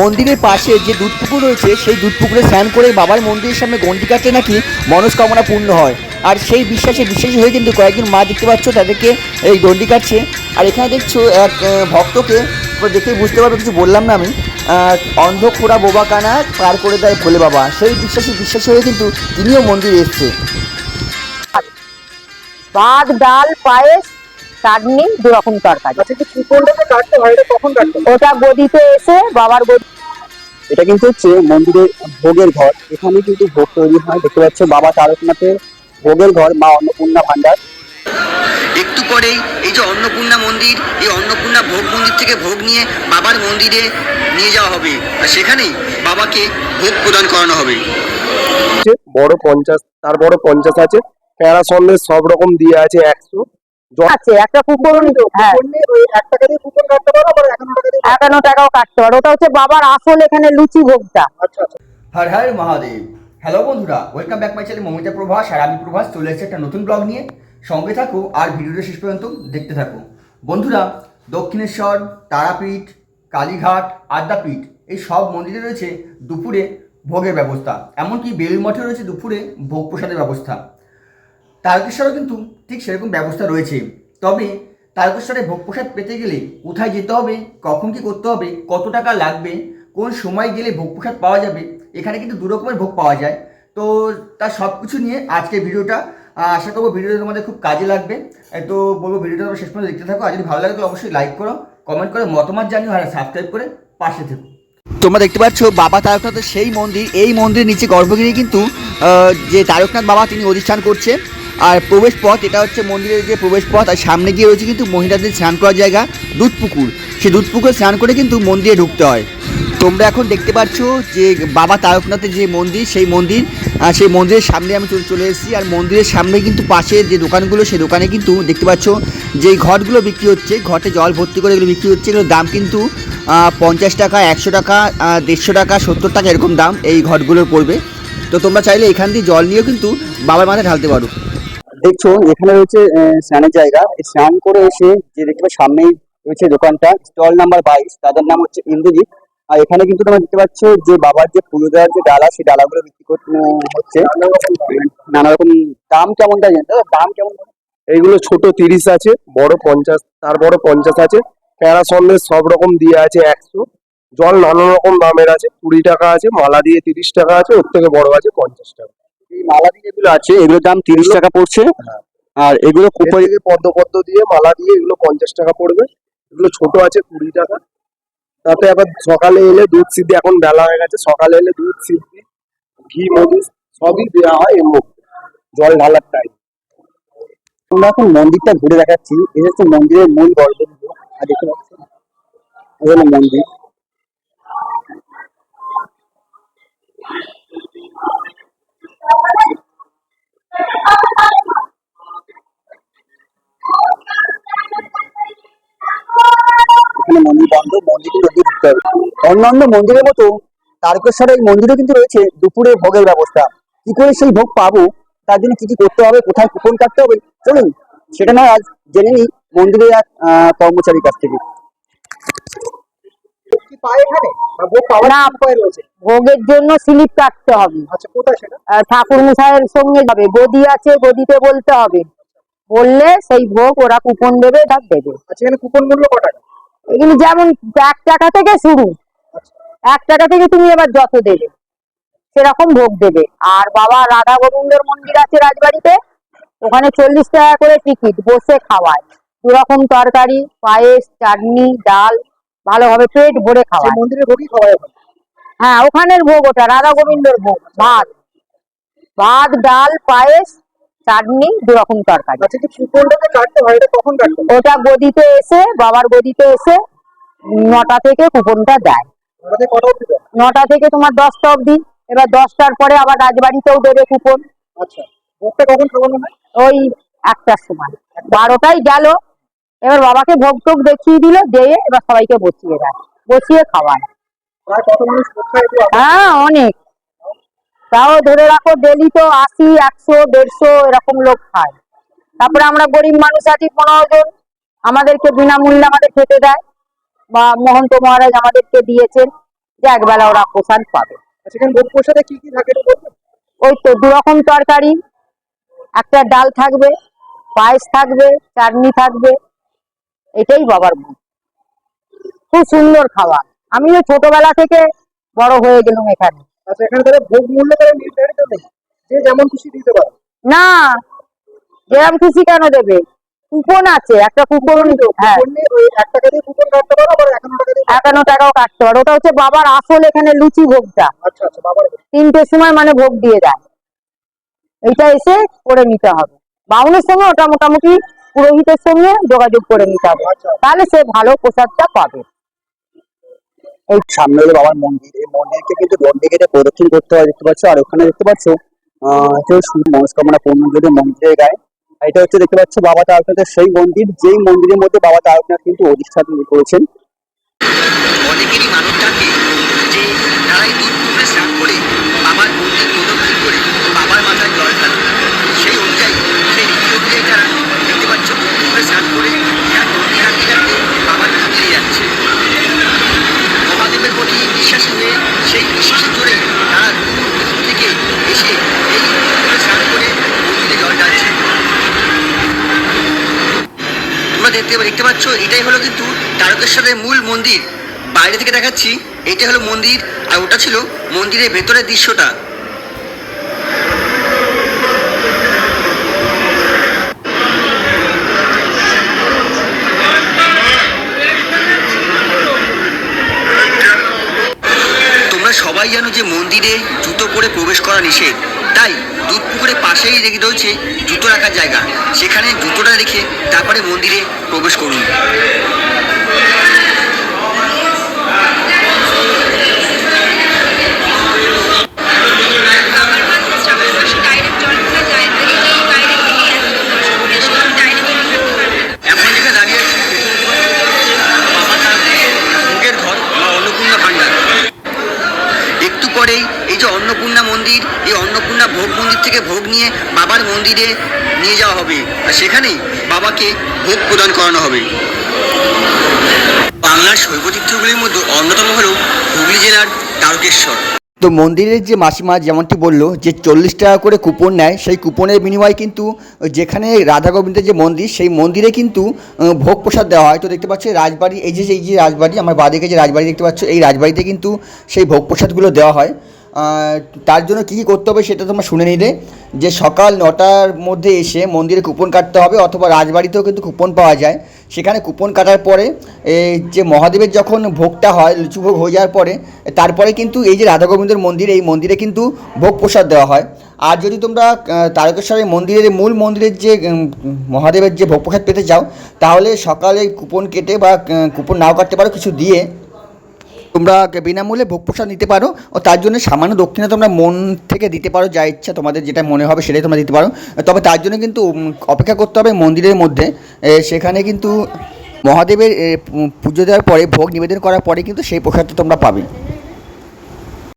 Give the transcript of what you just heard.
মন্দিরের পাশে যে দুধ পুকুর রয়েছে, সেই দুধ পুকুরে স্নান করে বাবার মন্দিরের সামনে গন্ডি কাটলে নাকি মনস্কামনা পূর্ণ হয়। আর সেই বিশ্বাসে বিশ্বাসী হয়ে কিন্তু কয়েকজন মা দেখতে পাচ্ছ, তাদেরকে এই গন্ডি কাটছে। আর এখানে দেখছ এক ভক্তকে দেখেই বুঝতে পারবে, কিছু বললাম না আমি। অন্ধ খোড়া বোবা কানা পার করে দেয় ভোলে বাবা। সেই বিশ্বাসী বিশ্বাসী হয়ে কিন্তু তিনিও মন্দিরে এসছে। ভাত ডাল, পায়েস চাটনি দু রকম তরকারি। আচ্ছা ওটা গদিতে এসে বাবার গদি এটা কিন্তু হচ্ছে মন্দিরের ভোগের ঘর। এখানে কিন্তু ভোগ তৈরি হয়। দেখতে পাচ্ছ বাবা তারকনাথের ভোগের ঘর মা অন্নপূর্ণা ভান্ডার একটু পরেই এই যে অন্নপূর্ণা মন্দির এই অন্নপূর্ণা ভোগ মন্দির থেকে ভোগ নিয়ে বাবার মন্দিরে নিয়ে যাওয়া হবে। আর সেখানেই বাবাকে ভোগ প্রদান করানো হবে। বড় পঞ্চাশ তার বড় পঞ্চাশ আছে। প্যারা সন্দেশ সব রকম দিয়ে আছে একশো। আছে একটা কুপন হ্যাঁ। একান্ন টাকাও কাটতে পারো। ওটা হচ্ছে বাবার আসল এখানে লুচি ভোগটা। আচ্ছা আচ্ছা। হর হর মহাদেব। হ্যালো বন্ধুরা welcome back my channel Mamita Prabhas. আর আমি প্রভাস চলে এসেছি একটা নতুন ব্লগ নিয়ে। সঙ্গে থাকো আর ভিডিওটা শেষ পর্যন্ত দেখতে থাকো। বন্ধুরা দক্ষিণেশ্বর তারাপীঠ কালীঘাট আদ্যাপীঠ এই সব মন্দিরে রয়েছে দুপুরে ভোগের ব্যবস্থা। এমনকি বেলুর মঠে রয়েছে দুপুরে ভোগ প্রসাদের ব্যবস্থা। তারকেশ্বরও কিন্তু ঠিক সেরকম ব্যবস্থা রয়েছে। তবে তারকেশ্বরে ভোগ প্রসাদ পেতে গেলে কোথায় যেতে হবে, কখন কি করতে হবে, কত টাকা লাগবে, কোন সময় গেলে ভোগ প্রসাদ পাওয়া যাবে, এখানে কিন্তু দু রকমের ভোগ পাওয়া যায়। তো তার সব কিছু নিয়ে আজকের ভিডিওটা আশা করব ভিডিওটা তোমাদের খুব কাজে লাগবে। তো বলব ভিডিওটা তোমরা শেষ পর্যন্ত দেখতে থাকো, আর যদি ভালো লাগে তো অবশ্যই লাইক করো কমেন্ট করে, মতামত জানিও, আর সাবস্ক্রাইব করে পাশে থেকো। তোমরা দেখতে পাচ্ছ বাবা তারকনাথের সেই মন্দির, এই মন্দিরের নিচে গর্ভগৃহে কিন্তু যে তারকনাথ বাবা তিনি অধিষ্ঠান করছে আর প্রবেশ পথ, এটা হচ্ছে মন্দিরের যে প্রবেশ পথ, আর সামনে গিয়ে রয়েছে কিন্তু মহিলাদের স্নান করার জায়গা দুধ পুকুর সেই দুধ পুকুরে স্নান করে কিন্তু মন্দিরে ঢুকতে হয়। তোমরা এখন দেখতে পাচ্ছ যে বাবা তারকনাথের যে মন্দির, সেই মন্দির সেই মন্দিরের সামনে আমি চলে চলে এসেছি। আর মন্দিরের সামনে কিন্তু পাশে যে দোকানগুলো, সেই দোকানে কিন্তু দেখতে পাচ্ছ যে ঘটগুলো বিক্রি হচ্ছে। ঘটে জল ভর্তি করে এগুলো বিক্রি হচ্ছে। এগুলোর দাম কিন্তু পঞ্চাশ টাকা, একশো টাকা দেড়শো টাকা, সত্তর টাকা এরকম দাম এই ঘটগুলোর পড়বে। তো তোমরা চাইলে এখান দিয়ে জল নিয়েও কিন্তু বাবার মাথায় ঢালতে পারো। দেখছ এখানে রয়েছে স্নানের জায়গা। স্নান করে এসে যে দেখতে পাচ্ছ সামনেই রয়েছে দোকানটা স্টল নাম্বার বাইশ। তাদের নাম হচ্ছে ইন্দ্রজিৎ। আর এখানে কিন্তু তোমরা দেখতে পাচ্ছ যে বাবার যে পুজো দেওয়ার যে ডালা সেই ডালাগুলো বিক্রি করতে হচ্ছে। নানা রকম দাম জানেন দাদা, দাম কেমন? এইগুলো ছোট তিরিশ আছে বড় পঞ্চাশ তার বড় পঞ্চাশ আছে। প্যারা সন্দেশ সব রকম দিয়ে আছে একশো। জল নানা রকম দামের আছে কুড়ি টাকা আছে মালা দিয়ে তিরিশ টাকা আছে ওর থেকে বড় আছে পঞ্চাশ টাকা। মালা দিয়ে যেগুলো আছে এগুলোর দাম তিরিশ টাকা পড়ছে। হ্যাঁ। আর এগুলো কুপন পদ্ম পদ্ম দিয়ে মালা দিয়ে এগুলো পঞ্চাশ টাকা পড়বে। এগুলো ছোট আছে কুড়ি টাকা। তাতে আবার সকালে এলে দুধ সিদ্ধি এখন বেলা হয়ে গেছে। সকালে এলে দুধ সিদ্ধি ঘি মধু সবই দেওয়া হয় এর মধ্যে। জল ঢালার টাইম আমরা এখন মন্দিরটা ঘুরে দেখাচ্ছি। এটা হচ্ছে মন্দিরের মূল গর্ভগৃহ। আর দেখতে হলো মন্দির। মন্দির বন্ধ মন্দিরের মধ্যে হবে। অন্যান্য মন্দিরের মতো তারকেশ্বরের এই মন্দিরে কিন্তু রয়েছে দুপুরে ভোগের ব্যবস্থা। কি করে সেই ভোগ পাবো? তার জন্য কি কি করতে হবে? কোথায় কুপন কাটতে হবে? চলুন সেটা নয় আজ জেনে নিই মন্দিরের এক আহ, কর্মচারীর কাছ থেকে। ভোগের জন্য স্লিপ কাটতে হবে। আচ্ছা ঠাকুর মশাইয়ের সঙ্গে যাবে। গদি আছে গদিতে বলতে হবে। বললে সেই ভোগ ওরা কুপন দেবে তার দেবে। আচ্ছা এখানে কুপন মূল্য কত টাকা এগুলি যেমন এক টাকা থেকে শুরু এক টাকা থেকে তুমি এবার যত দেবে সেরকম ভোগ দেবে। আর বাবা রাধা গোবিন্দর মন্দির আছে রাজবাড়িতে ওখানে চল্লিশ টাকা করে টিকিট বসে খাওয়ায়। দু রকম তরকারি পায়েস চাটনি ডাল ভালোভাবে পেট ভরে খাওয়ায়। মন্দিরের ভোগই খাওয়া যাবে হ্যাঁ ওখানের ভোগ ওটা রাধা গোবিন্দর ভোগ ভাত। ভাত ডাল পায়েস চাটনি দু রকম তরকারি। আচ্ছা ওটা গদিতে এসে বাবার গদিতে এসে নটা থেকে কুপনটা দেয়? নটা থেকে তোমার দশটা অবধি। এবার দশটার পরে আবার রাজবাড়িতেও দেবে কুপন। আচ্ছা ওই একটার সময়। বারোটাই গেল। এবার বাবাকে ভোগ টোগ দেখিয়ে দিল দিয়ে এবার সবাইকে বসিয়ে দেয়। বসিয়ে খাওয়ায়? হ্যাঁ অনেক। তাও ধরে রাখো ডেলি তো আশি একশো দেড়শো এরকম লোক খায়। তারপরে আমরা গরিব মানুষ আছি পনেরো জন। আমাদেরকে বিনামূল্যে আমাদের খেতে দেয়। বা মহন্ত মহারাজ আমাদেরকে দিয়েছেন যে একবেলা ওরা প্রসাদ পাবে। সেখানে ভোগ প্রসাদে কি কি থাকে ওই তো দু রকম তরকারি। একটা ডাল থাকবে পায়েস থাকবে চাটনি থাকবে। এটাই বাবার ভোগ খুব সুন্দর খাবার। আমিও ছোটবেলা থেকে বড় হয়ে গেলাম এখানে। আচ্ছা এখানে ভোগ মূল্য নির্ধারিত নেই। যে যেমন খুশি দিতে পারে। না যেরকম খুশি কেন দেবে? কুপন আছে একটা কুপন হ্যাঁ। এক টাকা দিয়ে কুপন কাটতে পারো আবার একান্ন টাকা দিয়ে একান্ন টাকাও কাটতে পারো। ওটা হচ্ছে বাবার আসল এখানে লুচি ভোগটা। আচ্ছা আচ্ছা বাবার। তিনটের সময় মানে ভোগ দিয়ে দেয়। এটা এসে করে নিতে হবে। বাউনের সঙ্গে ওটা মোটামুটি পুরোহিতের সঙ্গে যোগাযোগ করে নিতে হবে। আচ্ছা। তাহলে সে ভালো প্রসাদটা পাবে। এই সামনে হলো বাবার মন্দির। এই মন্দিরকে কিন্তু বন্ডে গেটে প্রদক্ষিণ করতে হয়, দেখতে পাচ্ছ? আর ওখানে দেখতে পাচ্ছ শুধু মনস্কামনা পূর্ণ যদি মন্দিরে গায়ে। এটা হচ্ছে দেখতে পাচ্ছ বাবা তারকনাথের সেই মন্দির, যেই মন্দিরের মধ্যে বাবা তারকনাথ কিন্তু অধিষ্ঠান করেছেন। অনেকেরই মানুষ থাকে যে তারাই দূর করে বাবার মন্দির প্রদক্ষিণ দেখতে দেখতে পাচ্ছ? এটাই হলো কিন্তু তারকেশ্বরের মূল মন্দির। বাইরে থেকে দেখাচ্ছি এটা হলো মন্দির, আর ওটা ছিল মন্দিরের ভেতরের দৃশ্যটা। তোমরা সবাই জানো যে মন্দিরে জুতো পরে প্রবেশ করা নিষেধ। তাই দুধ পুকুরের পাশেই রেখে রয়েছে জুতো রাখার জায়গা। সেখানে জুতোটা রেখে তারপরে মন্দিরে প্রবেশ করুন। থেকে ভোগ নিয়ে বাবার মন্দিরে নিয়ে যাওয়া হবে। আর সেখানেই বাবাকে ভোগ প্রদান করানো হবে। বাংলার শৈবতীর্থগুলির মধ্যে অন্যতম হল হুগলি জেলার তারকেশ্বর। তো মন্দিরের যে মাসিমা যেমনটি বলল, যে চল্লিশ টাকা করে কুপন নেয়, সেই কুপনের বিনিময়ে কিন্তু যেখানে রাধা গোবিন্দের যে মন্দির, সেই মন্দিরে কিন্তু ভোগ প্রসাদ দেওয়া হয়। তো দেখতে পাচ্ছ রাজবাড়ি, এই যে এই যে রাজবাড়ি, আমার বাদিকে যে রাজবাড়ি দেখতে পাচ্ছ, এই রাজবাড়িতে কিন্তু সেই ভোগ প্রসাদগুলো দেওয়া হয়। তার জন্য কী কী করতে হবে সেটা তোমরা শুনে নিলে। যে সকাল নটার মধ্যে এসে মন্দিরে কুপন কাটতে হবে অথবা রাজবাড়িতেও কিন্তু কুপন পাওয়া যায়। সেখানে কুপন কাটার পরে যে মহাদেবের যখন ভোগটা হয়, লুচু ভোগ হয়ে যাওয়ার পরে, তারপরে কিন্তু এই যে রাধা গোবিন্দের মন্দির, এই মন্দিরে কিন্তু ভোগ প্রসাদ দেওয়া হয়। আর যদি তোমরা তারকেশ্বরের মন্দিরের, মূল মন্দিরের যে মহাদেবের যে ভোগ প্রসাদ পেতে চাও, তাহলে সকালে কুপন কেটে বা কুপন নাও কাটতে পারো কিছু দিয়ে। তোমরা বিনামূল্যে ভোগ প্রসাদ নিতে পারো ও তার জন্য সামান্য দক্ষিণে তোমরা মন থেকে দিতে পারো, যা ইচ্ছা তোমাদের যেটা মনে হবে সেটাই তোমরা দিতে পারো। তবে তার জন্য কিন্তু অপেক্ষা করতে হবে মন্দিরের মধ্যে। সেখানে কিন্তু মহাদেবের পুজো দেওয়ার পরে, ভোগ নিবেদন করার পরে কিন্তু সেই প্রসাদটা তোমরা পাবে।